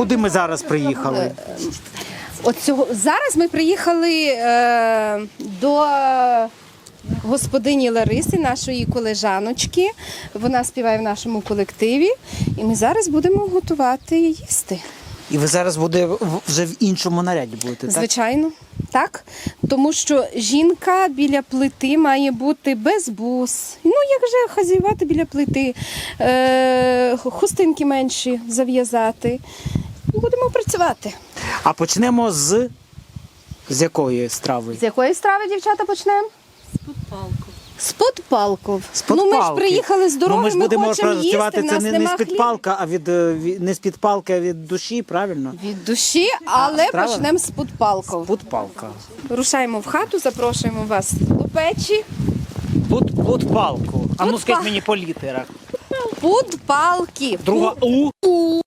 Куди ми зараз приїхали? От цього зараз ми приїхали е, до господині Лариси, нашої колежаночки. Вона співає в нашому колективі, і ми зараз будемо готувати їсти. І ви зараз буде вже в іншому наряді будете, так? Звичайно, так. Тому що жінка біля плити має бути без бус. Ну, як же хазяювати біля плити, е, хустинки менші зав'язати. Будемо працювати. А почнемо з. З якої страви? З якої страви, дівчата, почнемо? З подпалков. З Ну, ми ж приїхали з дороги, ну, ми ж ми будемо хочемо працювати їсти, в це не, не з підпалка, а від, е, від не з підпалки, а від душі, правильно? Від душі, але страва? почнемо з подпалков. Подпалка. Рушаємо в хату, запрошуємо вас до печі. Пут, подпалку. А ну скажіть мені по літерах. Подпалки. Друга У. Пуд.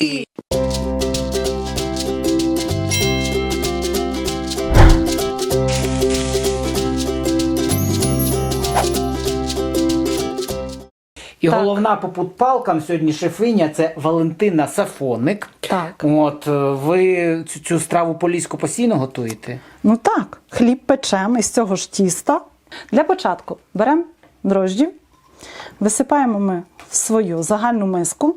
І головна по путпалкам сьогодні шефиня це Валентина Сафоник. Так. От е, ви цю, цю страву поліську постійно готуєте? Ну так, хліб печемо із цього ж тіста. Для початку беремо дрожджі, висипаємо ми в свою загальну миску,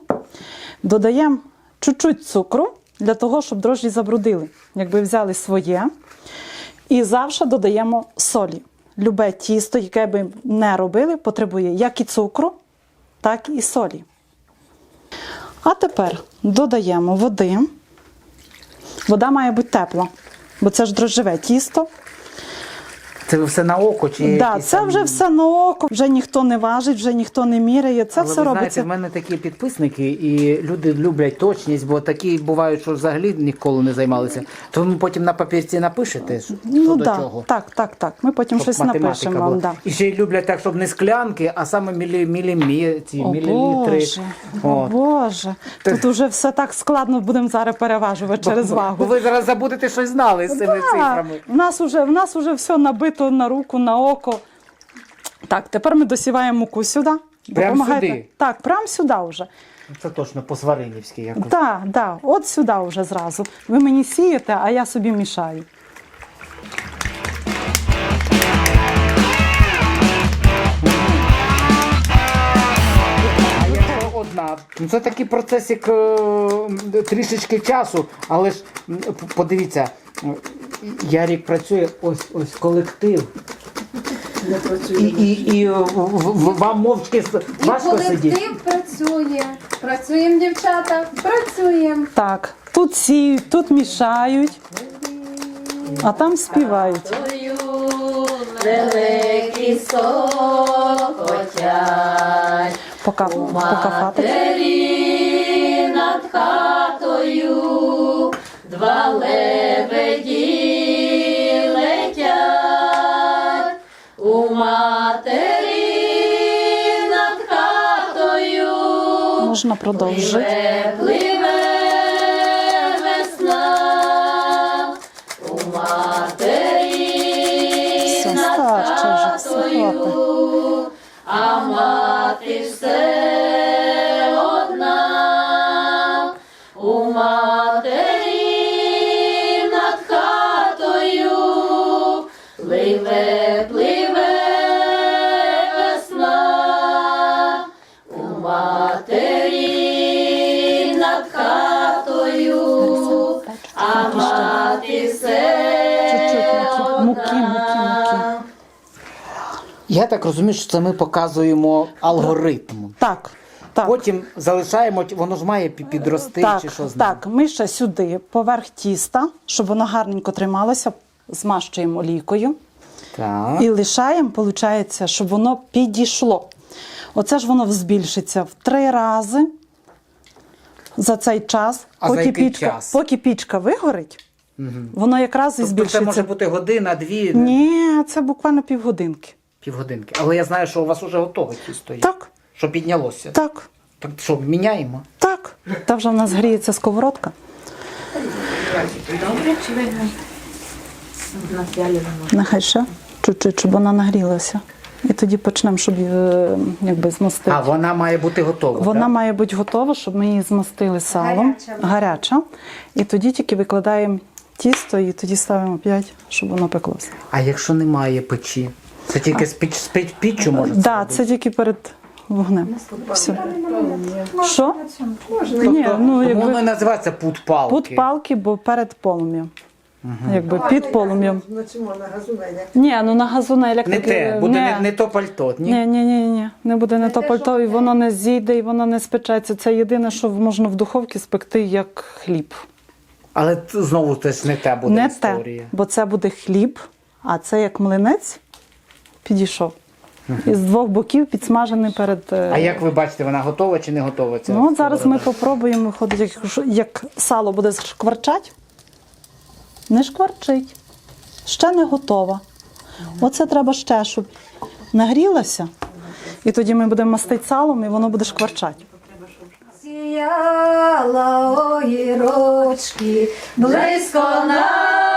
додаємо чуть-чуть цукру для того, щоб дрожжі забрудили, якби взяли своє. І завжди додаємо солі. Любе тісто, яке би не робили, потребує як і цукру, так і солі. А тепер додаємо води. Вода має бути тепла, бо це ж дрожжеве тісто. Це все на око чи Да, це там- вже все на око, вже ніхто не важить, вже ніхто не міряє. Це Але все ви робиться. знаєте, в мене такі підписники, і люди люблять точність, бо такі бувають, що взагалі ніколи не займалися. То ви потім на папірці напишете, що Ну до да, чого. так, так, так. Ми потім Щоб щось напишемо була. вам. Да. І ще й люблять так, щоб не склянки, а саме мілі, мілімі, ці О мілілітри. Боже, о. Боже. Тут уже все так складно будемо зараз переважувати через Бо вагу. ви зараз забудете щось знали з цими Да, цифрами. в нас уже, в нас уже все набито на руку, на око. Так, тепер ми досіваємо муку сюди. Допомагайте. сюди? Так, прямо сюди вже. Це точно по-сваринівськи якось. Так, так, от сюди вже зразу. Ви мені сієте, а я собі мішаю. Одна, ну це такий процес, як е, трішечки часу, але ж м, подивіться, Ярік працює ось ось колектив. І, і, і е, вам мовчки с- важко сидіти. працює. Працюємо, дівчата, працюємо. Так, тут сіють, тут мішають, а там співають. Великі сокотять, Пока, пока матері над хатою, два лебеді Можна продовжити. пливе весна, у матері Все, над старше вже, а мати все одна, у матері над хатою, пливе, пливе Я так розумію, що це ми показуємо алгоритм. Так, так. Потім залишаємо, воно ж має підрости так, чи що з так, ми ще сюди, поверх тіста, щоб воно гарненько трималося, змащуємо олійкою Так. і лишаємо, виходить, щоб воно підійшло. Оце ж воно збільшиться в три рази за цей час, А за поки, який пічка, час? поки пічка вигорить, воно якраз і Тобто це може бути година, дві, Ні, це буквально півгодинки. Півгодинки. Але я знаю, що у вас вже готове тісто є. Так, Що піднялося. так, Так що, міняємо? так. Та вже в нас гріється сковородка. Добре, чи ви на Нехай ще чуть-чуть, щоб вона нагрілася. І тоді почнемо, щоб е, якби змастити. А вона має бути готова. Вона так? має бути готова, щоб ми її змастили салом. Гаряча. Гаряча. І тоді тільки викладаємо тісто і тоді ставимо 5, щоб воно пеклося. А якщо немає печі? Це тільки з піч, з піч, піччю може Так, це да, робити? це тільки перед вогнем. Все. Що? Ні, ну тому воно і називається пут палки. пут палки, бо перед полум'ям. Якби під полум'ям. Ні, ну на газу на Не електрики. те, буде не, не то пальто, ні? Ні, ні, ні, ні. Не буде не то пальто, і воно не зійде, і воно не спечеться. Це єдине, що можна в духовці спекти як хліб. Але т- знову теж не те буде не історія. те, бо це буде хліб, а це як млинець підійшов. І з двох боків підсмажений перед. е, А як ви бачите, вона готова чи не готова? Ця Ну, от зараз ми попробуємо, виходить, як, як сало буде шкварчать. Не шкварчить. Ще не готова. Оце треба ще, щоб нагрілася. І тоді ми будемо мастити салом, і воно буде шкварчати. Сіяла огірочки, близько над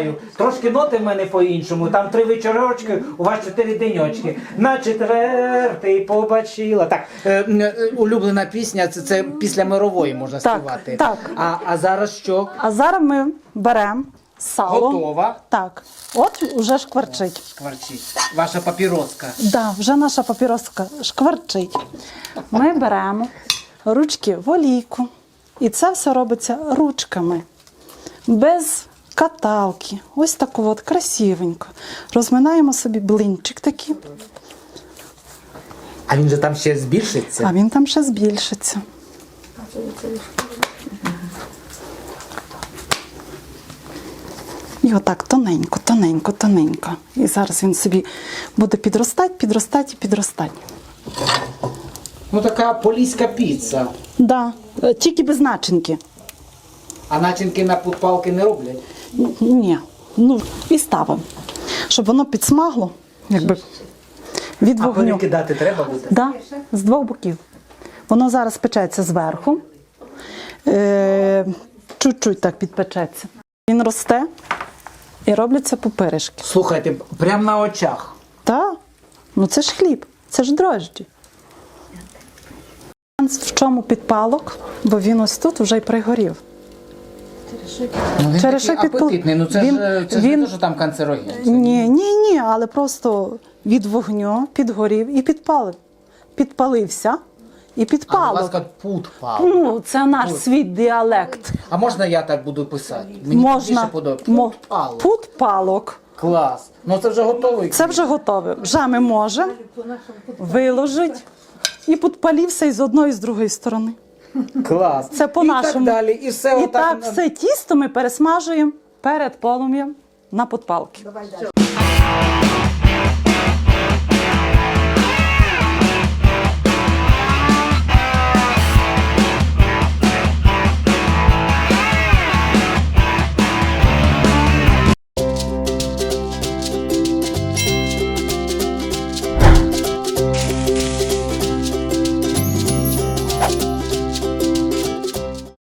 знаю. Трошки ноти в мене по-іншому. Там три вечорочки, у вас чотири деньочки. На четвертий побачила. Так, е, е, улюблена пісня це, це після мирової можна Так, співати. так. А, а зараз що? А зараз ми беремо сало. Готова. Так, от уже шкварчить. Шкварчить. Ваша папіроска. Да, вже наша папіроска шкварчить. Ми беремо ручки в олійку. І це все робиться ручками. Без каталки. Ось так от красивенько. Розминаємо собі блинчик такий, А він же там ще збільшиться. а він там ще збільшиться. І отак тоненько, тоненько, тоненько. І зараз він собі буде підростати, підростати і підростати. Ну така поліська піца. Да, е, тільки без начинки. А начинки на палки не роблять. Ні. Ну, і ставимо. Щоб воно підсмагло, якби від А вогню. перекидати треба буде. Да, з двох боків. Воно зараз печеться зверху. Е, чуть-чуть так підпечеться. Він росте і робляться пупиришки. Слухайте, прямо на очах. Та, ну це ж хліб, це ж дрожджі. В чому підпалок? Бо він ось тут вже й пригорів. Ну, він Через такий підпал- апетитний. Ну це він- ж це ж він- не те, що там канцероген. Ні, ні, ні, але просто від вогню підгорів і підпалив. Підпалився і А у підпалив. вас пут пал. Ну, це наш свій діалект. А можна я так буду писати? Мені Можна більше подобається. Мо- Пут пал. Путпалок. Клас. Ну це вже готовий. Це вже готове. Вже ми можемо виложити і підпалівся і з одної, і з другої сторони. Клас. Це по-нашому. так далі. І все І отак. так все тісто ми пересмажуємо перед полум'ям на подпалки.